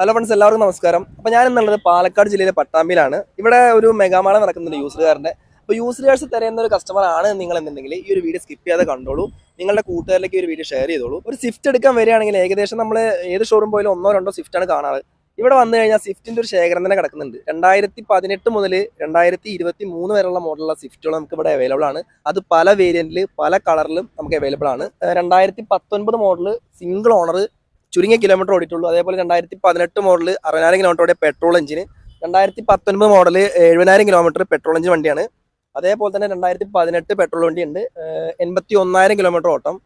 Hello friends എല്ലാവർക്കും നമസ്കാരം. അപ്പോൾ ഞാൻ എന്നുള്ളത് പാലക്കാട് ജില്ലയിലെ പട്ടാമ്പിയിലാണ്. ഇവിടെ ഒരു മെഗാമാള നടക്കുന്നുണ്ട് യൂസറുകാരന്റെ അപ്പോൾ യൂസറുകാർസ് തിരയുന്ന ഒരു കസ്റ്റമർ ആണ് നിങ്ങൾ എന്നുണ്ടെങ്കിൽ ഈ ഒരു വീഡിയോ സ്കിപ്പ് ചെയ്യാതെ കണ്ടോളൂ. നിങ്ങളുടെ കൂട്ടുകാരിലേക്ക് ഒരു വീഡിയോ ഷെയർ ചെയ്തോളൂ. ഒരു സ്വിഫ്റ്റ് എടുക്കാൻ വരികയാണെങ്കിൽ ഏകദേശം നമ്മൾ ഏത് ഷോറൂം പോയാലും ഒന്നോ രണ്ടോ സ്വിഫ്റ്റാണ് കാണാറ്. ഇവിടെ വന്നു കഴിഞ്ഞാൽ സ്വിഫ്റ്റിന്റെ ഒരു ശേഖരം തന്നെ കിടക്കുന്നുണ്ട്. രണ്ടായിരത്തി പതിനെട്ട് മുതൽ രണ്ടായിരത്തി ഇരുപത്തി മൂന്ന് വരെയുള്ള മോഡലുള്ള സ്വിഫ്റ്റുകൾ നമുക്ക് ഇവിടെ അവൈലബിൾ ആണ്. അത് പല വേരിയന്റിൽ പല കളറിലും നമുക്ക് അവൈലബിൾ ആണ്. രണ്ടായിരത്തി പത്തൊൻപത് മോഡൽ സിംഗിൾ ഓണർ ചുരുങ്ങിയ കിലോമീറ്റർ ഓടിയിട്ടുള്ളൂ. അതേപോലെ രണ്ടായിരത്തി പതിനെട്ട് മോഡൽ അറുപതിനായിരം കിലോമീറ്റർ ഓടിയ പെട്രോൾ എഞ്ചിന് രണ്ടായിരത്തി പത്തൊൻപത് മോഡൽ എഴുപതിനായിരം കിലോമീറ്റർ പെട്രോൾ എഞ്ചിൻ വണ്ടിയാണ്. അതേപോലെ തന്നെ രണ്ടായിരത്തി പതിനെട്ട് പെട്രോൾ വണ്ടിയുണ്ട്. എൺപത്തി ഒന്നായിരം കിലോമീറ്റർ ഓട്ടം.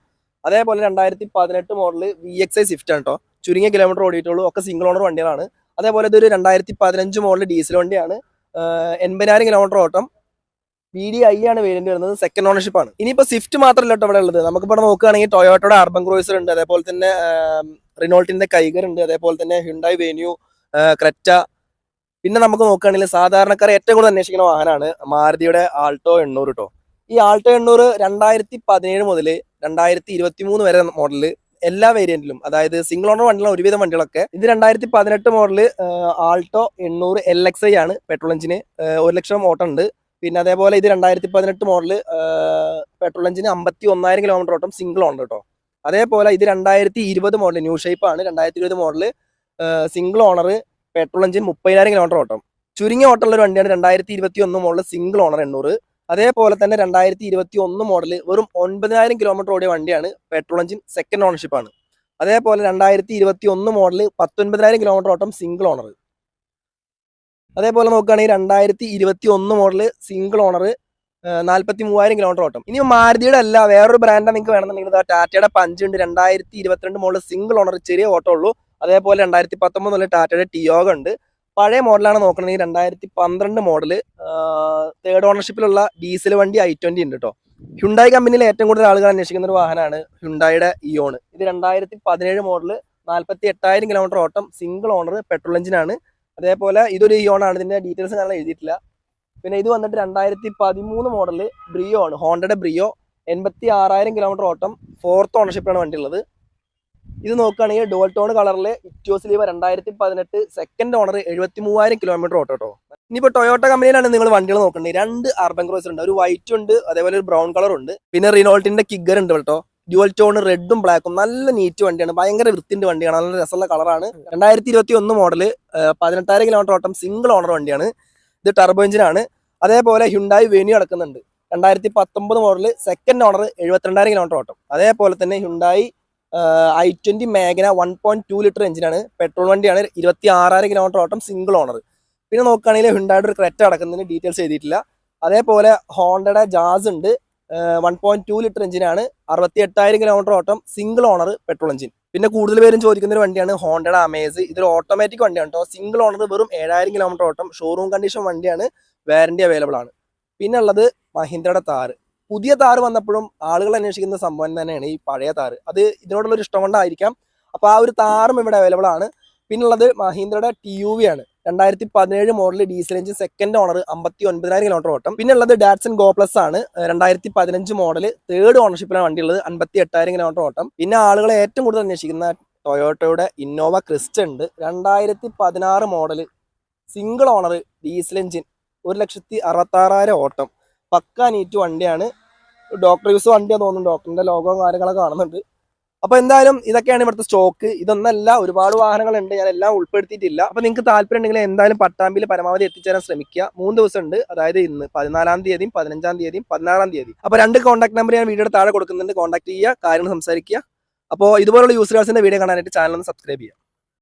അതേപോലെ രണ്ടായിരത്തി പതിനെട്ട് model V X I Swift ആണ് കേട്ടോ ചുരുങ്ങിയ കിലോമീറ്റർ ഓടിയിട്ടുള്ളൂ. ഒക്കെ സിംഗിൾ ഓണർ വണ്ടികളാണ്. അതേപോലെ ഇതൊരു രണ്ടായിരത്തി പതിനഞ്ച് മോഡൽ ഡീസൽ വണ്ടിയാണ് എൺപതിനായിരം കിലോമീറ്റർ ഓട്ടം. ബി ഡി ഐ ആണ് വേരിയന്റ് വരുന്നത്. സെക്കൻഡ് ഓണർഷിപ്പ് ആണ്. ഇനിയിപ്പോൾ സ്വിഫ്റ്റ് മാത്രമല്ല ഇവിടെ ഉള്ളത്. നമുക്ക് ഇവിടെ നോക്കുകയാണെങ്കിൽ ടൊയോട്ടയുടെ അർബൻ ക്രൂസർ ഉണ്ട് അതേപോലെ തന്നെ റിനോൾട്ടിന്റെ കൈഗർ ഉണ്ട് അതേപോലെ തന്നെ ഹ്യുണ്ടായി വേന്യൂ ക്രെറ്റ പിന്നെ നമുക്ക് നോക്കുകയാണെങ്കിൽ സാധാരണക്കാർ ഏറ്റവും കൂടുതൽ അന്വേഷിക്കുന്ന വാഹനമാണ് മാരുതിയുടെ ആൾട്ടോ എണ്ണൂറ് കേട്ടോ ഈ ആൾട്ടോ എണ്ണൂറ് രണ്ടായിരത്തി പതിനേഴ് മുതൽ രണ്ടായിരത്തി ഇരുപത്തി മൂന്ന് വരെ മോഡൽ എല്ലാ വേരിയന്റിലും അതായത് സിംഗിൾ ഓണർ വണ്ടികളും ഒരുവിധം വണ്ടികളൊക്കെ ഇത് രണ്ടായിരത്തി പതിനെട്ട് മോഡൽ ആൾട്ടോ എണ്ണൂറ് എൽ എക്സ് ഐ ആണ് പെട്രോൾ എഞ്ചിന് ഒരു ലക്ഷം ഓട്ടം ഉണ്ട്. പിന്നെ അതേപോലെ ഇത് രണ്ടായിരത്തി പതിനെട്ട് മോഡൽ പെട്രോൾ എഞ്ചിന് അമ്പത്തി ഒന്നായിരം കിലോമീറ്റർ ഓട്ടം സിംഗിൾ ഓണർ കേട്ടോ അതേപോലെ ഇത് രണ്ടായിരത്തി ഇരുപത് മോഡൽ ന്യൂ ഷേപ്പ് ആണ്. രണ്ടായിരത്തി ഇരുപത് model single owner petrol engine മുപ്പതിനായിരം കിലോമീറ്റർ ഓട്ടം. ചുരുങ്ങിയ ഓട്ടമുള്ള ഒരു വണ്ടിയാണ് രണ്ടായിരത്തി ഇരുപത്തി ഒന്ന് മോഡൽ സിംഗിൾ ഓണർ എണ്ണൂറ്. അതേപോലെ തന്നെ രണ്ടായിരത്തി ഇരുപത്തി ഒന്ന് മോഡൽ വെറും ഒൻപതിനായിരം കിലോമീറ്റർ ഓടിയ വണ്ടിയാണ് പെട്രോൾ എഞ്ചിൻ സെക്കൻഡ് ഓണർഷിപ്പാണ് അതേപോലെ രണ്ടായിരത്തി ഇരുപത്തി ഒന്ന് മോഡൽ പത്തൊൻപതിനായിരം കിലോമീറ്റർ ഓട്ടം സിംഗിൾ ഓണർ അതേപോലെ നോക്കുകയാണെങ്കിൽ രണ്ടായിരത്തി ഇരുപത്തി ഒന്ന് മോഡൽ സിംഗിൾ ഓണർ നാൽപ്പത്തി മൂവായിരം കിലോമീറ്റർ ഓട്ടം. ഇനി മാരുതിയുടെ അല്ല വേറൊരു ബ്രാൻഡാണ് നിങ്ങൾക്ക് വേണമെന്നുണ്ടെങ്കിൽ ടാറ്റയുടെ പഞ്ച് ഉണ്ട് രണ്ടായിരത്തി ഇരുപത്തിരണ്ട് മോഡൽ സിംഗിൾ ഓണർ ചെറിയ ഓട്ടോ ഉള്ളൂ. അതേപോലെ രണ്ടായിരത്തി പത്തൊമ്പത് മുതൽ ടാറ്റയുടെ ടിയോഗ ഉണ്ട്. പഴയ മോഡലാണ് നോക്കണമെങ്കിൽ രണ്ടായിരത്തി പന്ത്രണ്ട് മോഡൽ തേർഡ് ഓണർഷിപ്പിലുള്ള ഡീസൽ വണ്ടി ഐ ട്വന്റി ഉണ്ട് കേട്ടോ ഹുണ്ടായി കമ്പനിയിൽ ഏറ്റവും കൂടുതൽ ആളുകൾ അന്വേഷിക്കുന്ന ഒരു വാഹനമാണ് ഹ്യുണ്ടായുടെ ഇയോൺ ഇത് രണ്ടായിരത്തി പതിനേഴ് മോഡൽ നാൽപ്പത്തി എട്ടായിരം കിലോമീറ്റർ ഓട്ടം സിംഗിൾ ഓണർ പെട്രോൾ എഞ്ചിനാണ് അതേപോലെ ഇതൊരു ഇയോൺ ആണ്. ഇതിന്റെ ഡീറ്റെയിൽസ് ഞാൻ എഴുതിയിട്ടില്ല. പിന്നെ ഇത് വന്നിട്ട് രണ്ടായിരത്തി പതിമൂന്ന് മോഡൽ ബ്രിയോ ആണ്. ഹോണ്ടയുടെ ബ്രിയോ എൺപത്തി ആറായിരം കിലോമീറ്റർ ഓട്ടം. ഫോർത്ത് ഓണർഷിപ്പാണ് വണ്ടി ഉള്ളത് ഇത് നോക്കുകയാണെങ്കിൽ ഡോൾട്ടോൺ ടോൺ കളറിൽ ഇറ്റോസ് ലീവ രണ്ടായിരത്തി പതിനെട്ട് സെക്കൻഡ് ഓണർ എഴുപത്തി മൂവായിരം കിലോമീറ്റർ ഓട്ടോ കേട്ടോ ഇനിയിപ്പോൾ ടൊയോട്ട കമ്പനിയിലാണ് നിങ്ങൾ വണ്ടികൾ നോക്കേണ്ടത്. രണ്ട് അർബൻ ക്രോസർ ഉണ്ട്. ഒരു വൈറ്റ് ഉണ്ട് അതേപോലെ ഒരു ബ്രൗൺ കളർ ഉണ്ട്. പിന്നെ റിനോൾട്ടിന്റെ കിഗർ ഉണ്ട് കേട്ടോ. ഡ്യുവൽ ടോൺ റെഡും ബ്ലാക്കും നല്ല നീറ്റ് വണ്ടിയാണ്. ഭയങ്കര വൃത്തിന്റെ വണ്ടിയാണ്. നല്ല രസമുള്ള കളറാണ് രണ്ടായിരത്തി ഇരുപത്തി ഒന്ന് മോഡൽ പതിനെട്ടായിരം കിലോമീറ്റർ ഓട്ടം സിംഗിൾ ഓണർ വണ്ടിയാണ്. ഇത് ടർബോ എഞ്ചിനാണ് അതേപോലെ ഹ്യുണ്ടായി വെന്യൂ അടക്കുന്നുണ്ട്. രണ്ടായിരത്തി പത്തൊമ്പത് മോഡൽ സെക്കൻഡ് ഓണർ എഴുപത്തിരണ്ടായിരം കിലോമീറ്റർ ഓട്ടം. അതേപോലെ തന്നെ Hyundai I twenty Magna one point two litre എഞ്ചിനാണ് പെട്രോൾ വണ്ടിയാണ്. ഇരുപത്തി ആറായിരം കിലോമീറ്റർ ഓട്ടം സിംഗിൾ ഓണർ പിന്നെ നോക്കുകയാണെങ്കിൽ ഹുണ്ടായിട്ട് ഒരു ക്രെറ്റ അടക്കുന്നതിന് ഡീറ്റെയിൽസ് എഴുതിയിട്ടില്ല. അതേപോലെ ഹോണ്ടയുടെ ജാസ് ഉണ്ട്. വൺ പോയിന്റ് ടു ലിറ്റർ എഞ്ചിനാണ് അറുപത്തി എട്ടായിരം കിലോമീറ്റർ ഓട്ടം സിംഗിൾ ഓണർ പെട്രോൾ എഞ്ചിൻ പിന്നെ കൂടുതൽ പേരും ചോദിക്കുന്ന ഒരു വണ്ടിയാണ് ഹോണ്ടയുടെ അമേസ് ഇതൊരു ഓട്ടോമാറ്റിക് വണ്ടിയാണ് കേട്ടോ. സിംഗിൾ ഓണർ വെറും ഏഴായിരം കിലോമീറ്റർ ഓട്ടം ഷോറൂം കണ്ടീഷൻ വണ്ടിയാണ് വാറന്റി അവൈലബിൾ ആണ്. പിന്നെ ഉള്ളത് മഹീന്ദ്രയുടെ താറ് പുതിയ താറ് വന്നപ്പോഴും ആളുകൾ അന്വേഷിക്കുന്ന സംഭവം തന്നെയാണ് ഈ പഴയ താറ് അത് ഇതിനോടുള്ള ഒരു ഇഷ്ടം കൊണ്ടായിരിക്കാം. അപ്പോൾ ആ ഒരു താറും ഇവിടെ അവൈലബിൾ ആണ്. പിന്നുള്ളത് മഹീന്ദ്രയുടെ ടി യു വി ആണ്. രണ്ടായിരത്തി പതിനേഴ് model diesel engine second owner അമ്പത്തി ഒൻപതിനായിരം കിലോമീറ്റർ ഓട്ടം പിന്നെ ഉള്ളത് ഡാറ്റ്സൺ ഗോ പ്ലസ് ആണ് രണ്ടായിരത്തി പതിനഞ്ച് മോഡൽ തേർഡ് ഓണർഷിപ്പിലാണ് വണ്ടി ഉള്ളത്. അൻപത്തി എട്ടായിരം കിലോമീറ്റർ ഓട്ടം. പിന്നെ ആളുകൾ ഏറ്റവും കൂടുതൽ അന്വേഷിക്കുന്ന ടൊയോട്ടോയുടെ ഇന്നോവ ക്രിസ്റ്റ ഉണ്ട്. രണ്ടായിരത്തി പതിനാറ് model single owner diesel engine ഒരു ലക്ഷത്തി അറുപത്താറായിരം ഓട്ടം. പക്ക നീറ്റ് വണ്ടിയാണ്. ഡോക്ടർ യൂസ് വണ്ടിയാണ് തോന്നുന്നു. ഡോക്ടറിന്റെ ലോഗോ കാര്യങ്ങളൊക്കെ കാണുന്നുണ്ട്. അപ്പൊ എന്തായാലും ഇതൊക്കെയാണ് ഇവിടുത്തെ സ്റ്റോക്ക് ഇതൊന്നല്ല ഒരുപാട് വാഹനങ്ങളുണ്ട് ഞാൻ എല്ലാം ഉൾപ്പെടുത്തിയിട്ടില്ല. അപ്പൊ നിങ്ങൾക്ക് താല്പര്യം ഉണ്ടെങ്കിൽ എന്തായാലും പട്ടാമ്പിൽ പരമാവധി എത്തിച്ചേരാൻ ശ്രമിക്കുക. മൂന്ന് ദിവസം ഉണ്ട് അതായത് ഇന്ന് പതിനാലാം തീയതിയും പതിനഞ്ചാം തീയതിയും പതിനാറാം തീയതി അപ്പൊ രണ്ട് കോൺടാക്ട് നമ്പർ ഞാൻ വീഡിയോയുടെ താഴെ കൊടുക്കുന്നുണ്ട്. കോൺടാക്ട് ചെയ്യുക കാര്യങ്ങൾ സംസാരിക്കുക. അപ്പോൾ ഇതുപോലുള്ള യൂസേഴ്സിന്റെ വീഡിയോ കാണാനായിട്ട് ചാനൽ ഒന്ന് സബ്സ്ക്രൈബ് ചെയ്യുക.